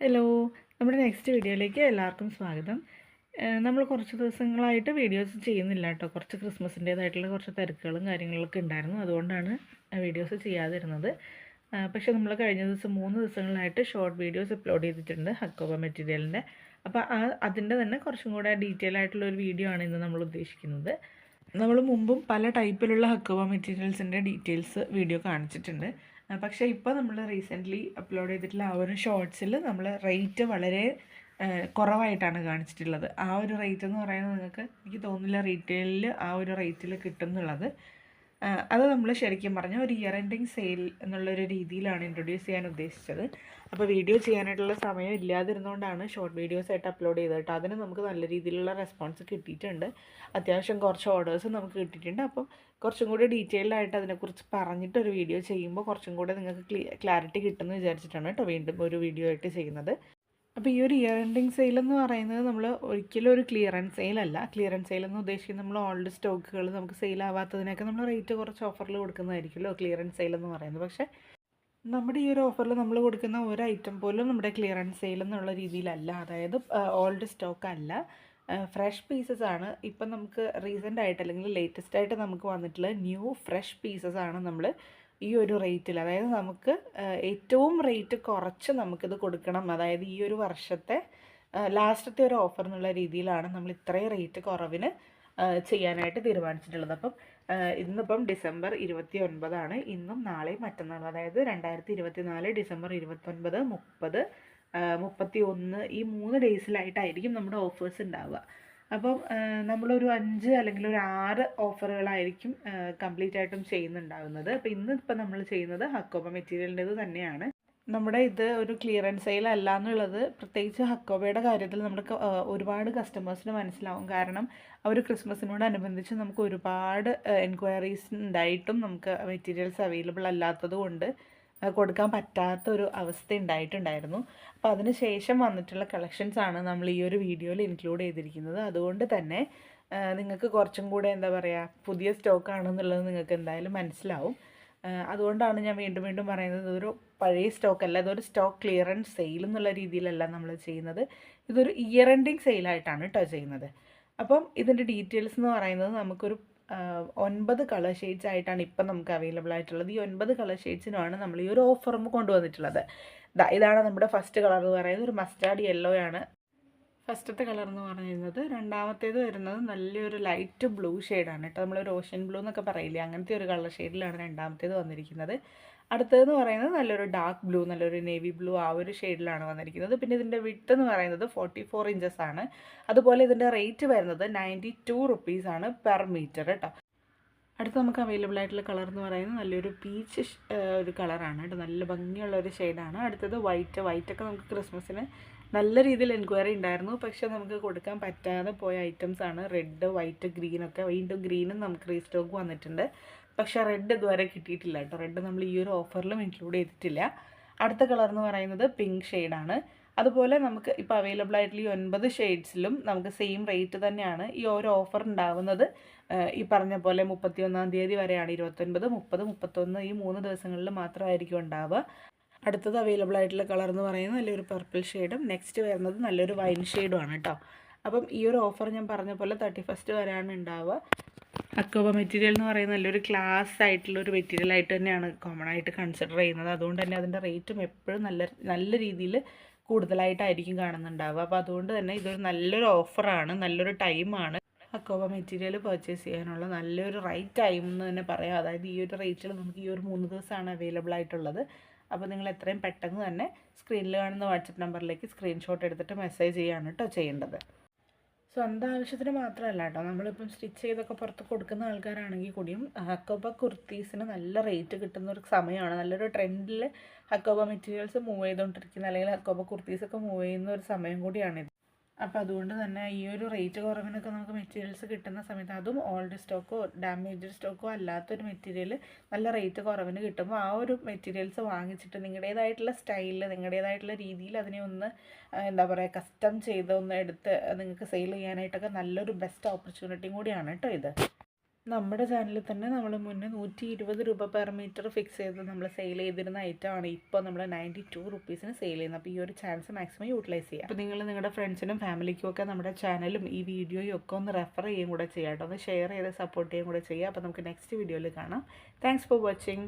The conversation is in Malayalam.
ഹലോ നമ്മുടെ നെക്സ്റ്റ് വീഡിയോയിലേക്ക് എല്ലാവർക്കും സ്വാഗതം. നമ്മൾ കുറച്ച് ദിവസങ്ങളായിട്ട് വീഡിയോസ് ചെയ്യുന്നില്ല കേട്ടോ. കുറച്ച് ക്രിസ്മസിന്റേതായിട്ടുള്ള കുറച്ച് തിരക്കുകളും കാര്യങ്ങളൊക്കെ ഉണ്ടായിരുന്നു. അതുകൊണ്ടാണ് വീഡിയോസ് ചെയ്യാതിരുന്നത്. പക്ഷേ നമ്മൾ കഴിഞ്ഞ ദിവസം മൂന്ന് ദിവസങ്ങളായിട്ട് ഷോർട്ട് വീഡിയോസ് അപ്ലോഡ് ചെയ്തിട്ടുണ്ട് ഹക്കോബ മെറ്റീരിയലിന്റെ അപ്പോൾ ആ അതിന്റെ തന്നെ കുറച്ചും കൂടെ ഡീറ്റെയിൽ ആയിട്ടുള്ള ഒരു വീഡിയോ ആണ് ഇന്ന് നമ്മൾ ഉദ്ദേശിക്കുന്നത്. നമ്മൾ മുമ്പും പല ടൈപ്പിലുള്ള ഹക്കോബ മെറ്റീരിയൽസിന്റെ ഡീറ്റെയിൽസ് വീഡിയോ കാണിച്ചിട്ടുണ്ട്. പക്ഷേ ഇപ്പോൾ നമ്മൾ റീസെന്റ്ലി അപ്ലോഡ് ചെയ്തിട്ടുള്ള ആ ഒരു ഷോർട്സിൽ നമ്മൾ റേറ്റ് വളരെ കുറവായിട്ടാണ് കാണിച്ചിട്ടുള്ളത്. ആ ഒരു റേറ്റ് എന്ന് പറയുന്നത് നിങ്ങൾക്ക് എനിക്ക് തോന്നുന്നില്ല റീറ്റെയിലിൽ ആ ഒരു റേറ്റിൽ കിട്ടും എന്നുള്ളത്. ആ, അത് നമ്മൾ ശരിക്കും പറഞ്ഞാൽ ഒരു ഇയർ എൻഡിങ് സെയിൽ എന്നുള്ളൊരു രീതിയിലാണ് ഇൻട്രൊഡ്യൂസ് ചെയ്യാൻ ഉദ്ദേശിച്ചത്. അപ്പോൾ വീഡിയോ ചെയ്യാനായിട്ടുള്ള സമയം ഇല്ലാതിരുന്നുകൊണ്ടാണ് ഷോർട്ട് വീഡിയോസ് ആയിട്ട് അപ്ലോഡ് ചെയ്തത് കേട്ടോ. അതിന് നമുക്ക് നല്ല രീതിയിലുള്ള റെസ്പോൺസ് കിട്ടിയിട്ടുണ്ട്. അത്യാവശ്യം കുറച്ച് ഓർഡേഴ്സ് നമുക്ക് കിട്ടിയിട്ടുണ്ട്. അപ്പം കുറച്ചും കൂടി ഡീറ്റെയിൽഡ് ആയിട്ട് അതിനെക്കുറിച്ച് പറഞ്ഞിട്ടൊരു വീഡിയോ ചെയ്യുമ്പോൾ കുറച്ചും കൂടി നിങ്ങൾക്ക് ക്ലി ക്ലാരിറ്റി കിട്ടുമെന്ന് വിചാരിച്ചിട്ടാണ് കേട്ടോ വീണ്ടും ഒരു വീഡിയോ ആയിട്ട് ചെയ്യുന്നത്. അപ്പോൾ ഈ ഒരു ഇയർ എൻഡിങ് സെയിൽ എന്ന് പറയുന്നത് നമ്മൾ ഒരിക്കലും ഒരു ക്ലിയറൻസ് സെയിൽ അല്ല. ക്ലിയറൻസ് സെയിൽ എന്ന് ഉദ്ദേശിക്കുന്നത് നമ്മൾ ഓൾഡ് സ്റ്റോക്കുകൾ നമുക്ക് സെയിൽ ആവാത്തതിനൊക്കെ നമ്മൾ റേറ്റ് കുറച്ച് ഓഫറിൽ കൊടുക്കുന്നതായിരിക്കുമല്ലോ ക്ലിയറൻസ് സെയിൽ എന്ന് പറയുന്നത്. പക്ഷേ നമ്മുടെ ഈ ഒരു ഓഫറിൽ നമ്മൾ കൊടുക്കുന്ന ഒരു ഐറ്റം പോലും നമ്മുടെ ക്ലിയറൻസ് സെയിൽ എന്നുള്ള രീതിയിലല്ല. അതായത് ഓൾഡ് സ്റ്റോക്ക് അല്ല. ഫ്രഷ് പീസസ് ആണ്. ഇപ്പം നമുക്ക് റീസെന്റ് ആയിട്ട് അല്ലെങ്കിൽ ലേറ്റസ്റ്റ് ആയിട്ട് നമുക്ക് വന്നിട്ടുള്ള ന്യൂ ഫ്രഷ് പീസസ് ആണ് നമ്മൾ ഈ ഒരു റേറ്റിൽ അതായത് നമുക്ക് ഏറ്റവും റേറ്റ് കുറച്ച് നമുക്കിത് കൊടുക്കണം. അതായത് ഈ ഒരു വർഷത്തെ ലാസ്റ്റത്തെ ഒരു ഓഫർ എന്നുള്ള രീതിയിലാണ് നമ്മൾ ഇത്രയും റേറ്റ് കുറവിന് ചെയ്യാനായിട്ട് തീരുമാനിച്ചിട്ടുള്ളത്. അപ്പം ഇന്നിപ്പം ഡിസംബർ ഇരുപത്തി ഒൻപതാണ് ഇന്നും നാളെയും മറ്റന്നാളും അതായത് രണ്ടായിരത്തി ഇരുപത്തി നാല് ഡിസംബർ ഇരുപത്തൊൻപത് മുപ്പത് മുപ്പത്തി ഒന്ന് ഈ മൂന്ന് ഡേയ്സിലായിട്ടായിരിക്കും നമ്മുടെ ഓഫേഴ്സ് ഉണ്ടാവുക. അപ്പം നമ്മളൊരു അഞ്ച് അല്ലെങ്കിൽ ഒരു ആറ് ഓഫറുകളായിരിക്കും കംപ്ലീറ്റ് ആയിട്ടും ചെയ്യുന്നുണ്ടാകുന്നത് അപ്പോൾ ഇന്ന് ഇപ്പം നമ്മൾ ചെയ്യുന്നത് ഹക്കോബ മെറ്റീരിയലിന്റെത് തന്നെയാണ്. നമ്മുടെ ഇത് ഒരു ക്ലിയറൻസ് സെയിൽ അല്ല എന്നുള്ളത് പ്രത്യേകിച്ച് ഹക്കോബയുടെ കാര്യത്തിൽ നമ്മുടെ ഒരുപാട് കസ്റ്റമേഴ്സിന് മനസ്സിലാവും. കാരണം അവർ ക്രിസ്മസിനോടനുബന്ധിച്ച് നമുക്ക് ഒരുപാട് എൻക്വയറീസ് ഉണ്ടായിട്ടും നമുക്ക് മെറ്റീരിയൽസ് അവൈലബിൾ അല്ലാത്തത് കൊണ്ട് കൊടുക്കാൻ പറ്റാത്ത ഒരു അവസ്ഥ ഉണ്ടായിട്ടുണ്ടായിരുന്നു. അപ്പോൾ അതിന് ശേഷം വന്നിട്ടുള്ള കളക്ഷൻസ് ആണ് നമ്മൾ ഈ ഒരു വീഡിയോയിൽ ഇൻക്ലൂഡ് ചെയ്തിരിക്കുന്നത്. അതുകൊണ്ട് തന്നെ നിങ്ങൾക്ക് കുറച്ചും കൂടെ എന്താ പറയുക പുതിയ സ്റ്റോക്ക് ആണെന്നുള്ളത് നിങ്ങൾക്ക് എന്തായാലും മനസ്സിലാവും. അതുകൊണ്ടാണ് ഞാൻ വീണ്ടും വീണ്ടും പറയുന്നത് ഇതൊരു പഴയ സ്റ്റോക്ക് അല്ല ഇതൊരു സ്റ്റോക്ക് ക്ലിയറൻസ് സെയിൽ എന്നുള്ള രീതിയിലല്ല നമ്മൾ ചെയ്യുന്നത്. ഇതൊരു ഇയർ എൻഡിങ് സെയിലായിട്ടാണ് കേട്ടോ ചെയ്യുന്നത്. അപ്പം ഇതിന്റെ ഡീറ്റെയിൽസ് എന്ന് പറയുന്നത് നമുക്കൊരു ഒൻപത് കളർ ഷെയ്ഡ്സ് ആയിട്ടാണ് ഇപ്പം നമുക്ക് അവൈലബിൾ ആയിട്ടുള്ളത്. ഈ ഒൻപത് കളർ ഷെയ്ഡ്സിനുമാണ് നമ്മൾ ഈ ഒരു ഓഫറും കൊണ്ടുവന്നിട്ടുള്ളത്. ഇതാണ് നമ്മുടെ ഫസ്റ്റ് കളർ എന്ന് പറയുന്നത്. ഒരു മസ്റ്റാർഡ് യെല്ലോ ആണ്. ഫസ്റ്റത്തെ കളർ എന്ന് പറയുന്നത് രണ്ടാമത്തേത് വരുന്നത് നല്ലൊരു ലൈറ്റ് ബ്ലൂ ഷെയ്ഡാണ് കേട്ടോ. നമ്മളൊരു ഓഷൻ ബ്ലൂ എന്നൊക്കെ പറയില്ലേ? അങ്ങനത്തെ ഒരു കളർ ഷെയ്ഡിലാണ് രണ്ടാമത്തേത് വന്നിരിക്കുന്നത്. അടുത്തതെന്ന് പറയുന്നത് നല്ലൊരു ഡാർക്ക് ബ്ലൂ നല്ലൊരു നേവി ബ്ലൂ ആ ഒരു ഷെയ്ഡിലാണ് വന്നിരിക്കുന്നത്. പിന്നെ ഇതിന്റെ വിട്ട് എന്ന് പറയുന്നത് ഫോർട്ടി ഫോർ ഇഞ്ചസ് ആണ്. അതുപോലെ ഇതിന്റെ റേറ്റ് വരുന്നത് നയന്റി ടു റുപ്പീസാണ് പെർ മീറ്റർ കേട്ടോ. അടുത്ത് നമുക്ക് അവൈലബിൾ ആയിട്ടുള്ള കളർ എന്ന് പറയുന്നത് നല്ലൊരു പീച്ച് ഒരു കളറാണ് കേട്ടോ നല്ല ഭംഗിയുള്ള ഒരു ഷെയ്ഡാണ് അടുത്തത് വൈറ്റ് വൈറ്റൊക്കെ നമുക്ക് ക്രിസ്മസിന് നല്ല രീതിയിൽ എൻക്വയറി ഉണ്ടായിരുന്നു. പക്ഷേ നമുക്ക് കൊടുക്കാൻ പറ്റാതെ പോയ ഐറ്റംസ് ആണ്. റെഡ് വൈറ്റ് ഗ്രീനൊക്കെ വീണ്ടും ഗ്രീനും നമുക്ക് റീസ്റ്റോക്ക് വന്നിട്ടുണ്ട്. പക്ഷേ റെഡ് ഇതുവരെ കിട്ടിയിട്ടില്ല കേട്ടോ. റെഡ് നമ്മൾ ഈ ഒരു ഓഫറിലും ഇൻക്ലൂഡ് ചെയ്തിട്ടില്ല. അടുത്ത കളർ എന്ന് പറയുന്നത് പിങ്ക് ഷെയ്ഡാണ് അതുപോലെ നമുക്ക് ഇപ്പോൾ അവൈലബിൾ ആയിട്ടുള്ള ഈ ഒൻപത് ഷെയ്ഡ്സിലും നമുക്ക് സെയിം റേറ്റ് തന്നെയാണ് ഈ ഓരോ ഓഫർ ഉണ്ടാവുന്നത്. ഈ പറഞ്ഞ പോലെ മുപ്പത്തി ഒന്നാം തീയതി വരെയാണ് ഇരുപത്തൊൻപത് മുപ്പത് മുപ്പത്തൊന്ന് ഈ മൂന്ന് ദിവസങ്ങളിൽ മാത്രമായിരിക്കും ഉണ്ടാവുക. അടുത്തത് അവൈലബിൾ ആയിട്ടുള്ള കളർ എന്ന് പറയുന്നത് നല്ലൊരു പർപ്പിൾ ഷെയ്ഡും നെക്സ്റ്റ് വരുന്നത് നല്ലൊരു വൈൻ ഷെയ്ഡുമാണ് കേട്ടോ അപ്പം ഈ ഒരു ഓഫർ ഞാൻ പറഞ്ഞ പോലെ തേർട്ടി ഫസ്റ്റ് വരെയാണ് ഉണ്ടാവുക. അക്കോബ മെറ്റീരിയൽ എന്ന് പറയുന്നത് നല്ലൊരു ക്ലാസ് ആയിട്ടുള്ള ഒരു മെറ്റീരിയൽ ആയിട്ട് തന്നെയാണ് കോമൺ ആയിട്ട് കൺസിഡർ ചെയ്യുന്നത്. അതുകൊണ്ട് തന്നെ അതിന്റെ റേറ്റും എപ്പോഴും നല്ല നല്ല രീതിയിൽ കൂടുതലായിട്ടായിരിക്കും കാണുന്നുണ്ടാവുക. അപ്പോൾ അതുകൊണ്ട് തന്നെ ഇതൊരു നല്ലൊരു ഓഫറാണ് നല്ലൊരു ടൈമാണ്. അക്കോബ മെറ്റീരിയൽ പർച്ചേസ് ചെയ്യാനുള്ള നല്ലൊരു റൈറ്റ് ടൈം എന്ന് തന്നെ പറയാം. അതായത് ഈ ഒരു റേറ്റിൽ നമുക്ക് ഈ ഒരു മൂന്ന് ദിവസമാണ് അവൈലബിൾ ആയിട്ടുള്ളത്. അപ്പോൾ നിങ്ങൾ എത്രയും പെട്ടെന്ന് തന്നെ സ്ക്രീനിൽ കാണുന്ന വാട്സപ്പ് നമ്പറിലേക്ക് സ്ക്രീൻഷോട്ട് എടുത്തിട്ട് മെസ്സേജ് ചെയ്യാണ് കേട്ടോ ചെയ്യേണ്ടത്. സ്വന്തം ആവശ്യത്തിന് മാത്രമല്ല കേട്ടോ. നമ്മളിപ്പം സ്റ്റിച്ച് ചെയ്തൊക്കെ പുറത്ത് കൊടുക്കുന്ന ആൾക്കാരാണെങ്കിൽ കൂടിയും ഹക്കോബ കുർത്തീസിന് നല്ല റേറ്റ് കിട്ടുന്ന ഒരു സമയമാണ്. നല്ലൊരു ട്രെൻഡിൽ ഹക്കോബ മെറ്റീരിയൽസ് മൂവ് ചെയ്തുകൊണ്ടിരിക്കുന്ന അല്ലെങ്കിൽ ഹക്കോബ കുർത്തീസൊക്കെ മൂവ് ചെയ്യുന്ന ഒരു സമയം കൂടിയാണിത് അപ്പോൾ അതുകൊണ്ട് തന്നെ ഈ ഒരു റേറ്റ് കുറവിനൊക്കെ നമുക്ക് മെറ്റീരിയൽസ് കിട്ടുന്ന സമയത്ത് അതും ഓൾഡ് സ്റ്റോക്കോ ഡാമേജ്ഡ് സ്റ്റോക്കോ അല്ലാത്തൊരു മെറ്റീരിയൽ നല്ല റേറ്റ് കുറവിന് കിട്ടുമ്പോൾ ആ ഒരു മെറ്റീരിയൽസ് വാങ്ങിച്ചിട്ട് നിങ്ങളുടേതായിട്ടുള്ള സ്റ്റൈലിൽ നിങ്ങളുടേതായിട്ടുള്ള രീതിയിൽ അതിനെ ഒന്ന് എന്താ പറയുക കസ്റ്റം ചെയ്ത് ഒന്ന് എടുത്ത് നിങ്ങൾക്ക് സെയിൽ ചെയ്യാനായിട്ടൊക്കെ നല്ലൊരു ബെസ്റ്റ് ഓപ്പർച്യൂണിറ്റിയും കൂടിയാണ് കേട്ടോ ഇത്. നമ്മുടെ ചാനലിൽ തന്നെ നമ്മൾ മുന്നേ നൂറ്റി ഇരുപത് രൂപ പെർ മീറ്റർ ഫിക്സ് ചെയ്ത് നമ്മൾ സെയിൽ ചെയ്തിരുന്ന ഐറ്റമാണ് ഇപ്പോൾ നമ്മൾ നയന്റി ടു റുപ്പീസിന് സെയിൽ ചെയ്യുന്നത്. അപ്പോൾ ഈ ഒരു ചാൻസ് മാക്സിമം യൂട്ടിലൈസ് ചെയ്യുക അപ്പോൾ നിങ്ങൾ നിങ്ങളുടെ ഫ്രണ്ട്സിനും ഫാമിലിക്കും ഒക്കെ നമ്മുടെ ചാനലും ഈ വീഡിയോയും ഒക്കെ ഒന്ന് റെഫർ ചെയ്യുകയും കൂടെ ചെയ്യാം കേട്ടോ. ഒന്ന് ഷെയർ ചെയ്ത് സപ്പോർട്ട് ചെയ്യുകയും കൂടെ ചെയ്യുക അപ്പോൾ നമുക്ക് നെക്സ്റ്റ് വീഡിയോയിൽ കാണാം. Thanks for watching